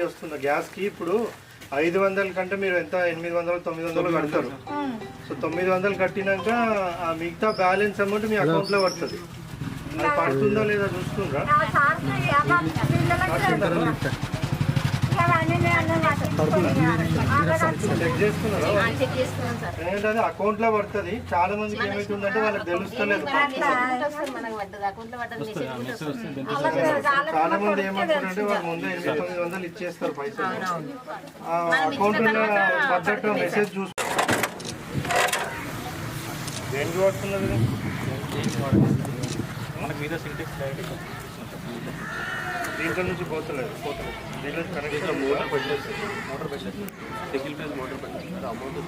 చెప్తున్నా గ్యాస్కి ఇప్పుడు ఐదు వందల కంటే మీరు ఎంత? ఎనిమిది వందలు తొమ్మిది వందలు కడతారు. సో తొమ్మిది వందలు కట్టినాక ఆ మిగతా బ్యాలెన్స్ అమౌంట్ మీ అకౌంట్లో పడుతుంది. అది పడుతుందా లేదా చూస్తుండ్రా ఏంటంటే అకౌంట్లో పడుతుంది. చాలా మందికి ఏమైతుందంటే వాళ్ళకి తెలుస్తలేదు. అకౌంట్లో. చాలా మంది ఏమంటారంటే వాళ్ళు ముందే ఎనిమిది తొమ్మిది వందలు ఇచ్చేస్తారు పైసలు. ఆ అకౌంట్ పడ్డట్టు మెసేజ్ చూసు దేనికి పడుతున్నది? మనకు మీద సింటెక్స్ డైరెక్ట్ దీంట్లో నుంచి పోతలేదు పోతలేదు. దీంట్లో నుంచి కనెక్ట్ మోటార్ పెట్టేసి మోటార్ పెట్టేసి సింగిల్ ఫేజ్ మోటార్ పెట్టేసి అమౌంట్